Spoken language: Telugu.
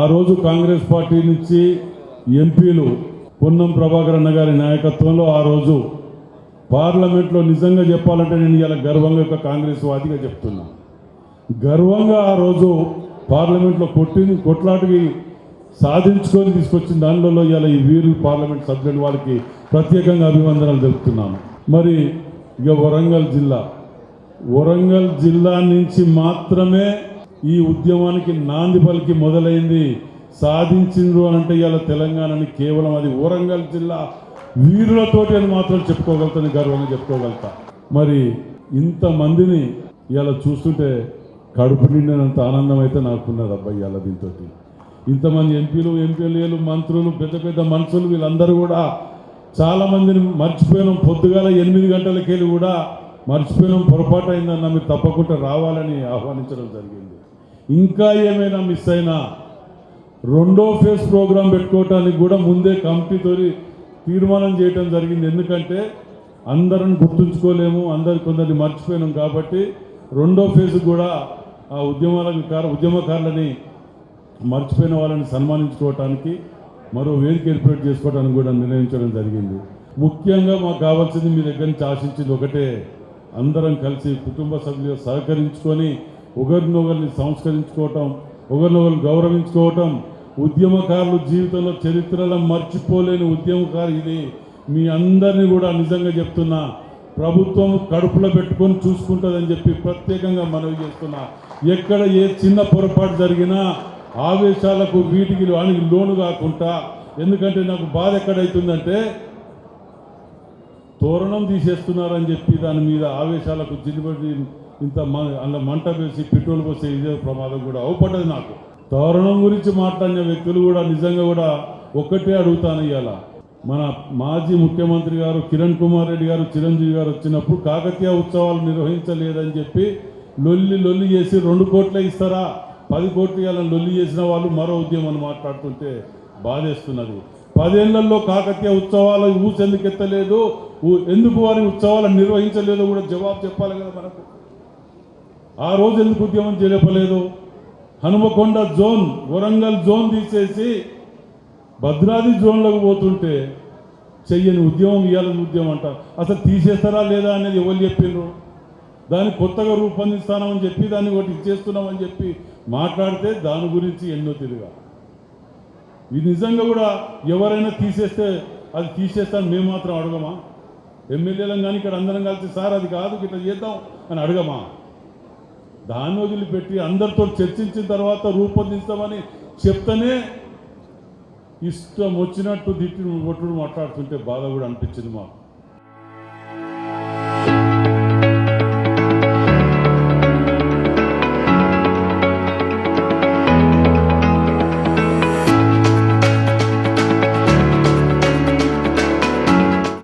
ఆ రోజు కాంగ్రెస్ పార్టీ నుంచి ఎంపీలు పొన్నం ప్రభాకర్ అన్న గారి నాయకత్వంలో ఆ రోజు పార్లమెంట్లో నిజంగా చెప్పాలంటే నేను ఇలా గర్వంగా ఒక కాంగ్రెస్ వాదిగా చెప్తున్నా. గర్వంగా ఆ రోజు పార్లమెంట్లో కొట్టి కొట్లాటికి సాధించుకొని తీసుకొచ్చిన దానిలో ఇలా ఈ వీరులు పార్లమెంట్ సభ్యులు వాళ్ళకి ప్రత్యేకంగా అభివందనాలు తెలుపుతున్నాను. మరి ఇక వరంగల్ జిల్లా. వరంగల్ జిల్లా నుంచి మాత్రమే ఈ ఉద్యమానికి నాంది పలికి మొదలైంది. సాధించిండ్రు అని అంటే ఇవాళ తెలంగాణని కేవలం అది వరంగల్ జిల్లా వీరులతోటి అని మాత్రం చెప్పుకోగలుగుతాను గర్వంగా చెప్పుకోగలుగుతా. మరి ఇంతమందిని ఇవాళ చూస్తుంటే కడుపు నిండినంత ఆనందం అయితే నాకున్నది అబ్బాయి ఇవాళ దీంతో ఇంతమంది ఎంపీలు ఎంపీలు మంత్రులు పెద్ద పెద్ద మనుషులు వీళ్ళందరూ కూడా చాలామందిని మర్చిపోయినాం. పొద్దుగాల ఎనిమిది గంటలకెళ్ళి కూడా మర్చిపోయినాం. పొరపాటు అయిందన్న మీరు తప్పకుండా రావాలని ఆహ్వానించడం జరిగింది. ఇంకా ఏమైనా మిస్ అయినా రెండో ఫేజ్ ప్రోగ్రాం పెట్టుకోవటానికి కూడా ముందే కమిటీతో తీర్మానం చేయటం జరిగింది. ఎందుకంటే అందరం గుర్తుంచుకోలేము అందరు కొందరిని మర్చిపోయినాం కాబట్టి రెండో ఫేజ్ కూడా ఆ ఉద్యమాలకు కార ఉద్యమకారులని మర్చిపోయిన వాళ్ళని సన్మానించుకోవటానికి మరో వేదిక ఏర్పాటు చేసుకోవడానికి కూడా నిర్ణయించడం జరిగింది. ముఖ్యంగా మాకు కావాల్సింది మీ దగ్గర నుంచి ఆశించింది ఒకటే అందరం కలిసి కుటుంబ సభ్యులు సహకరించుకొని ఒకరినొకరిని సంస్కరించుకోవటం ఒకరినొకరు గౌరవించుకోవటం ఉద్యమకారులు జీవితంలో చరిత్రలో మర్చిపోలేని ఉద్యమకారు ఇది. మీ అందరినీ కూడా నిజంగా చెప్తున్నా ప్రభుత్వం కడుపులో పెట్టుకొని చూసుకుంటుందని చెప్పి ప్రత్యేకంగా మనవి చేస్తున్నా. ఎక్కడ ఏ చిన్న పొరపాటు జరిగినా ఆవేశాలకు వీటికి వానికి లోను కాకుండా ఎందుకంటే నాకు బాధ ఎక్కడైతుందంటే తోరణం తీసేస్తున్నారని చెప్పి దాని మీద ఆవేశాలకు జిల్లిపడి ఇంత మ- అందులో మంట వేసి పెట్రోల్ పోసే ఇదే ప్రమాదం కూడా అవపడ్డది నాకు. తోరణం గురించి మాట్లాడిన వ్యక్తులు కూడా నిజంగా కూడా ఒక్కటే అడుగుతాను ఇవాళ మన మాజీ ముఖ్యమంత్రి గారు కిరణ్ కుమార్ రెడ్డి గారు చిరంజీవి గారు వచ్చినప్పుడు కాకతీయ ఉత్సవాలు నిర్వహించలేదని చెప్పి లొల్లి లొల్లి చేసి రెండు కోట్లే ఇస్తారా? పది కోట్లు ఇవ్వాలని లొల్లి చేసిన వాళ్ళు మరో ఉద్యమం మాట్లాడుతుంటే బాధేస్తున్నది. పదేళ్ళలో కాకతీయ ఉత్సవాలు ఊసెందుకు ఎత్తలేదు? ఎందుకు వారి ఉత్సవాలను నిర్వహించలేదో కూడా జవాబు చెప్పాలి కదా మనకు. ఆ రోజు ఎందుకు ఉద్యమం చేయలేపలేదు హనుమకొండ జోన్ వరంగల్ జోన్ తీసేసి భద్రాద్రి జోన్లోకి పోతుంటే చెయ్యని ఉద్యమం ఇవ్వాలని ఉద్యమం అంట. అసలు తీసేస్తారా లేదా అనేది ఎవరు చెప్పిండ్రు? దాన్ని కొత్తగా రూపొందిస్తామని చెప్పి దాన్ని ఒకటి ఇచ్చేస్తున్నామని చెప్పి మాట్లాడితే దాని గురించి ఎన్నో తిరిగా ఇది నిజంగా కూడా ఎవరైనా తీసేస్తే అది తీసేస్తాను మేము మాత్రం అడగమా? ఎమ్మెల్యేలం కానీ ఇక్కడ అందరం కలిసి సార్ అది కాదు ఇట్లా చేద్దాం అని అడగమా? దాన్ని వదిలిపెట్టి అందరితో చర్చించిన తర్వాత రూపొందిస్తామని చెప్తేనే ఇష్టం వచ్చినట్టు దిట్టు కొట్టుడు మాట్లాడుతుంటే బాధ కూడా అనిపించింది మాకు.